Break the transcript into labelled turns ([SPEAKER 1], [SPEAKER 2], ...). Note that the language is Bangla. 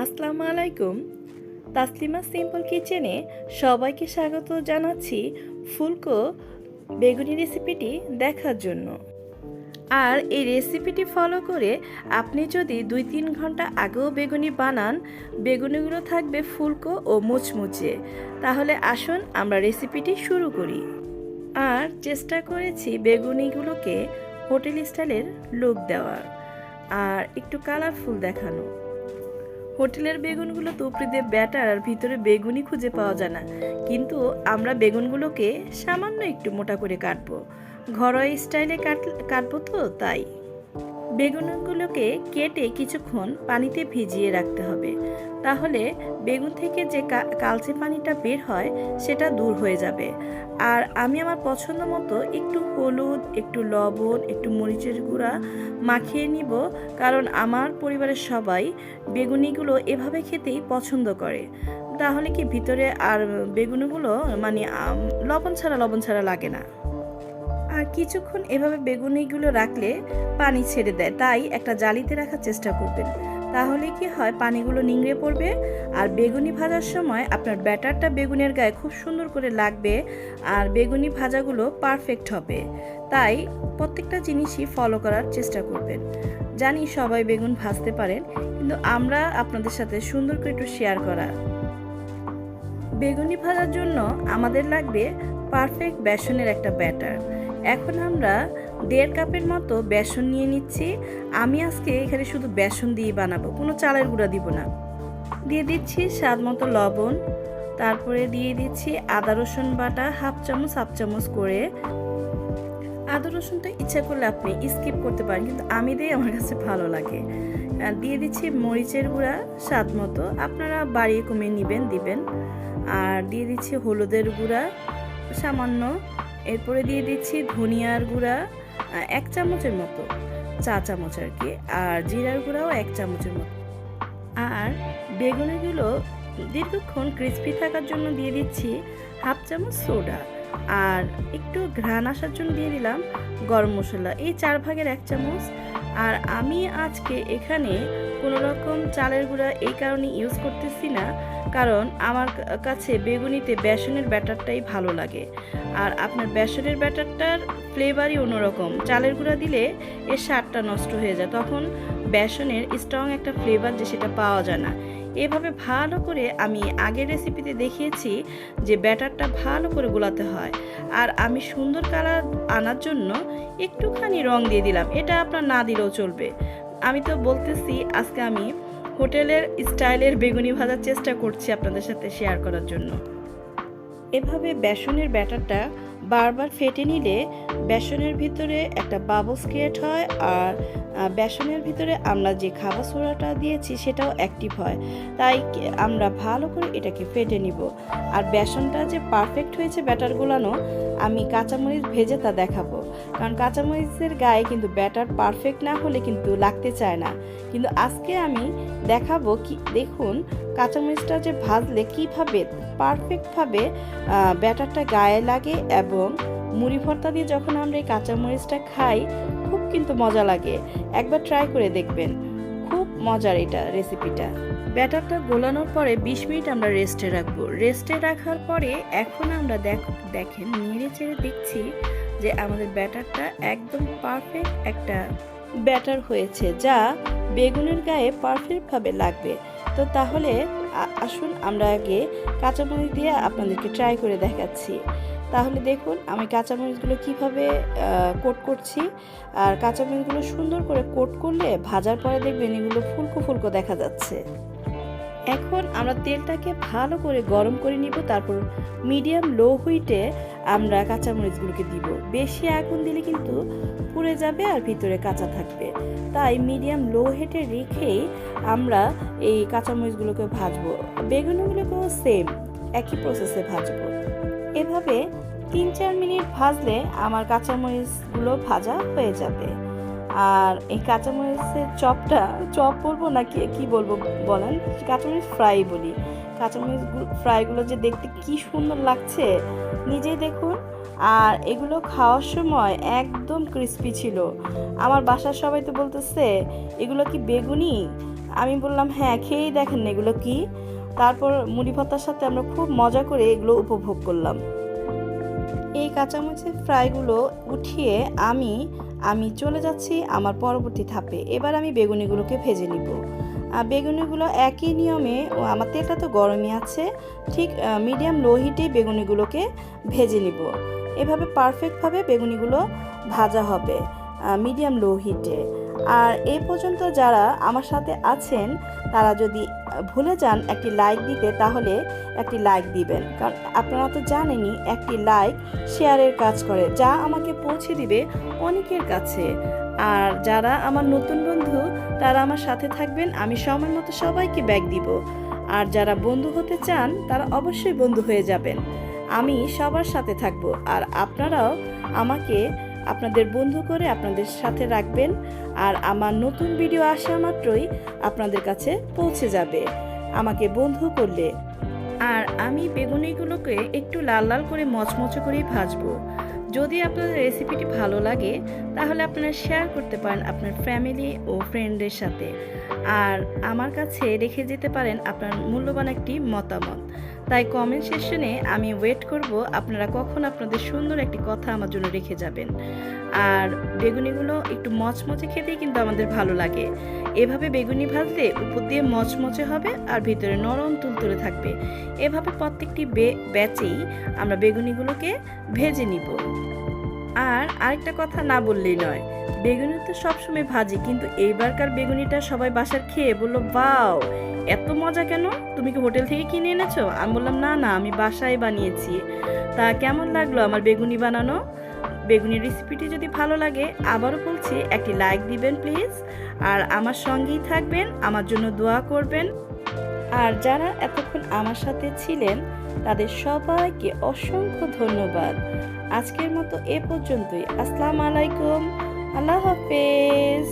[SPEAKER 1] আসসালামু আলাইকুম। তাসলিমা সিম্পল কিচেনে সবাইকে স্বাগত জানাচ্ছি ফুলকো বেগুনি রেসিপিটি দেখার জন্য। আর এই রেসিপিটি ফলো করে আপনি যদি দুই তিন ঘণ্টা আগেও বেগুনি বানান, বেগুনিগুলো থাকবে ফুলকো ও মুচমুচে। তাহলে আসুন আমরা রেসিপিটি শুরু করি। আর চেষ্টা করেছি বেগুনিগুলোকে হোটেল স্টাইলের লুক দেওয়ার। আর একটু কালারফুল দেখানো। হোটেলের বেগুনগুলো তো উপরে দিয়ে ব্যাটার আর ভিতরে বেগুনই খুঁজে পাওয়া যায় না। কিন্তু আমরা বেগুনগুলোকে সামান্য একটু মোটা করে কাটবো। ঘরোয়া স্টাইলে কাট, কাটবো তো, তাই। বেগুনগুলোকে কেটে কিছুক্ষণ পানিতে ভিজিয়ে রাখতে হবে। তাহলে বেগুন থেকে যে কালচে পানিটা বের হয়, সেটা দূর হয়ে যাবে। আর আমি আমার পছন্দ মতো একটু হলুদ, একটু লবণ, একটু মরিচের গুঁড়া মাখিয়ে নিব, কারণ আমার পরিবারের সবাই বেগুনিগুলো এভাবে খেতেই পছন্দ করে। তাহলে কি ভিতরে আর বেগুনগুলো মানে লবণ ছাড়া লবণ ছাড়া লাগে না। আর কিছুক্ষণ এভাবে বেগুনিগুলো রাখলে পানি ছেড়ে দেয়। তাই একটা জালিতে রাখার চেষ্টা করবেন। তাহলে কি হয়, পানিগুলো নিংড়ে পড়বে আর বেগুনি ভাজার সময় আপনার ব্যাটারটা বেগুনের গায়ে খুব সুন্দর করে লাগবে আর বেগুনি ভাজাগুলো পারফেক্ট হবে। তাই প্রত্যেকটা জিনিসই ফলো করার চেষ্টা করবেন। জানি সবাই বেগুন ভাজতে পারেন, কিন্তু আমরা আপনাদের সাথে সুন্দর করে একটু শেয়ার করা। বেগুনি ভাজার জন্য আমাদের লাগবে পারফেক্ট বেসনের একটা ব্যাটার। এখন আমরা দেড় কাপের মতো বেসন নিয়ে নিচ্ছি। আমি আজকে এখানে শুধু বেসন দিয়ে বানাবো, কোনো চালের গুঁড়া দিব না। দিয়ে দিচ্ছি স্বাদ মতো লবণ, তারপরে দিয়ে দিচ্ছি আদা রসুন বাটা হাফ চামচ হাফ চামচ করে। আদা রসুনটা ইচ্ছা করলে আপনি স্কিপ করতে পারেন, কিন্তু আমি দিই, আমার কাছে ভালো লাগে। দিয়ে দিচ্ছি মরিচের গুঁড়া স্বাদ মতো, আপনারা বাড়িয়ে কমিয়ে নেবেন, দিবেন। আর দিয়ে দিচ্ছি হলুদের গুঁড়া, সামান্য এরপরে দিয়ে দিচ্ছি ধনিয়ার গুঁড়া এক চামচের মতো, চা চামচ আর কি, আর জিরার গুঁড়াও এক চামচের মতো। আর বেগুনিগুলো দীর্ঘক্ষণ ক্রিস্পি থাকার জন্য দিয়ে দিচ্ছি হাফ চামচ সোডা, আর একটু ঘ্রাণ আসার জন্য দিয়ে দিলাম গরম মশলা, এই চার ভাগের এক চামচ আর আমি আজকে এখানে কোনো রকম চালের গুঁড়া এই কারণে ইউজ করতেছি না, কারণ আমার কাছে বেগুনিতে বেসনের ব্যাটারটাই ভালো লাগে। আর আপনার বেসনের ব্যাটারটার ফ্লেভারই অন্যরকম। চালের গুঁড়া দিলে এর স্বাদটা নষ্ট হয়ে যায়। তখন বেসনের স্ট্রং একটা ফ্লেভার যে সেটা পাওয়া যায় না। এভাবে ভালো করে আমি আগের রেসিপিতে দেখিয়েছি যে ব্যাটারটা ভালো করে গোলাতে হয়। আর আমি সুন্দর কালার আনার জন্য একটুখানি রং দিয়ে দিলাম। এটা আপনার না দিলেও চলবে। আমি তো বলতেছি, আজকে আমি হোটেলের স্টাইলের বেগুনি ভাজার চেষ্টা করছি আপনাদের সাথে শেয়ার করার জন্য। এভাবে বেসনের ব্যাটারটা বারবার ফেটে নিলে বেসনের ভিতরে একটা বাবলস ক্রিয়েট হয় আর বেসনের ভিতরে আমরা যে খাবার সোডাটা দিয়েছি সেটাও অ্যাক্টিভ হয়। তাই আমরা ভালো করে এটাকে ফেটে নিব। আর বেসনটা যে পারফেক্ট হয়েছে ব্যাটার গোলানো, আমি কাঁচামরিচ ভেজে তা দেখাবো। কারণ কাঁচামরিচের গায়ে কিন্তু ব্যাটার পারফেক্ট না হলে কিন্তু লাগতে চায় না। কিন্তু আজকে আমি দেখাবো কি, দেখুন কাঁচামরিচটা যে ভাজলে কীভাবে পারফেক্টভাবে ব্যাটারটা গায়ে লাগে এবং মুড়ি ভর্তা দিয়ে যখন আমরা এই কাঁচামরিচটা খাই, খুব কিন্তু মজা লাগে। একবার ট্রাই করে দেখবেন। খুব মজার এটা রেসিপিটা ব্যাটারটা গোলানোর পরে বিশ মিনিট আমরা রেস্টে রাখব। রেস্টে রাখার পরে এখন আমরা দেখ দেখেন নেড়ে চেড়ে দেখছি যে আমাদের ব্যাটারটা একদম পারফেক্ট একটা ব্যাটার হয়েছে, যা বেগুনের গায়ে পারফেক্টভাবে লাগবে। তো তাহলে আসুন আমরা আগে কাঁচামরিচ দিয়ে আপনাদেরকে ট্রাই করে দেখাচ্ছি। তাহলে দেখুন আমি কাঁচামরিচগুলো কীভাবে কোট করছি। আর কাঁচামরিচগুলো সুন্দর করে কোট করলে ভাজার পরে দেখবেন এগুলো ফুলকো ফুলকো দেখা যাচ্ছে। এখন আমরা তেলটাকে ভালো করে গরম করে নিব, তারপর মিডিয়াম লো হুইটে আমরা কাঁচামরিচগুলোকে দিব। বেশি আগুন দিলে কিন্তু পুড়ে যাবে আর ভিতরে কাঁচা থাকবে। তাই মিডিয়াম লো হেটে রেখেই আমরা এই কাঁচামরিচগুলোকে ভাজবো। বেগুনগুলোকেও সেম একই প্রসেসে ভাজবো। এভাবে তিন চার মিনিট ভাজলে আমার কাঁচামরিচগুলো ভাজা হয়ে যাবে। আর এই কাঁচামরিচের চপটা, চপ বলব না কি বলব বলেন? কাঁচামরিচ ফ্রাই বলি। কাঁচামরিচ ফ্রাইগুলো যে দেখতে কি সুন্দর লাগছে, নিজেই দেখুন। আর এগুলো খাওয়ার সময় একদম ক্রিস্পি ছিল। আমার বাসার সবাই তো বলতেছে, এগুলো কি বেগুনি? আমি বললাম হ্যাঁ খেয়েই দেখেন না এগুলো কি। তারপর মুড়ি ভাতার সাথে আমরা খুব মজা করে এগুলো উপভোগ করলাম। এই কাঁচামরিচের ফ্রাইগুলো উঠিয়ে আমি আমি চলে যাচ্ছি আমার পরবর্তী ধাপে। এবার আমি বেগুনিগুলোকে ভেজে নিব। বেগুনিগুলো একই নিয়মে আমার তেলটা তো গরমই আছে, ঠিক মিডিয়াম লো হিটেই বেগুনিগুলোকে ভেজে নিব। এভাবে পারফেক্টভাবে বেগুনিগুলো ভাজা হবে মিডিয়াম লো হিটে আর এ পর্যন্ত যারা আমার সাথে আছেন, তারা যদি ভুলে যান একটি লাইক দিতে, তাহলে একটি লাইক দিবেন। কারণ আপনারা তো জানেনই, একটি লাইক শেয়ারের কাজ করে। যা আমাকে পৌঁছে দিবে অনেকের কাছে। আর যারা আমার নতুন বন্ধু, তারা আমার সাথে থাকবেন। আমি সময় মতো সবাইকে ব্যাগ দিব। আর যারা বন্ধু হতে চান, তারা অবশ্যই বন্ধু হয়ে যাবেন। আমি সবার সাথে থাকব। আর আপনারাও আমাকে আপনাদের বন্ধু করে আপনাদের সাথে রাখবেন। আর আমার নতুন ভিডিও আসা মাত্রই আপনাদের কাছে পৌঁছে যাবে। আমাকে বন্ধু করলে। আর আমি বেগুনিগুলোকে একটু লাল লাল করে মচমচে করেই ভাজবো। যদি আপনাদের রেসিপিটি ভালো লাগে, তাহলে আপনারা শেয়ার করতে পারেন আপনার ফ্যামিলি ও ফ্রেন্ডের সাথে। আর আমার কাছে রেখে যেতে পারেন আপনার মূল্যবান একটি মতামত। তাই কমেন্ট সেকশনে আমি ওয়েট করব আপনারা কখন আপনাদের সুন্দর একটি কথা আমার জন্য রেখে যাবেন। আর বেগুনিগুলো একটু মচমচে খেতেই কিন্তু আমাদের ভালো লাগে। এভাবে বেগুনি ভাজলে উপর দিয়ে মচমচে হবে আর ভিতরে নরম তুলতুলে থাকবে। এভাবে প্রত্যেকটি ব্যাচেই আমরা বেগুনিগুলোকে ভেজে নিব। আর আরেকটা কথা না বললেই নয় বেগুনি তো সবসময় ভাজি, কিন্তু এইবারকার বেগুনিটা সবাই বাসার খেয়ে বলল বাও এত মজা কেন? তুমি কি হোটেল থেকে কিনে এনেছো? আমি বললাম, না না, আমি বাসায় বানিয়েছি। তা কেমন লাগল আমার বেগুনি বানানো? বেগুনির রেসিপিটি যদি ভালো লাগে, আবারও বলছি, একটি লাইক দিবেন প্লিজ আর আমার সঙ্গেই থাকবেন, আমার জন্য দোয়া করবেন। আর যারা এতক্ষণ আমার সাথে ছিলেন, তাদের সবাইকে অসংখ্য ধন্যবাদ। আজকের মতো এ পর্যন্তই। আসসালামু আলাইকুম। আল্লাহ হাফেজ।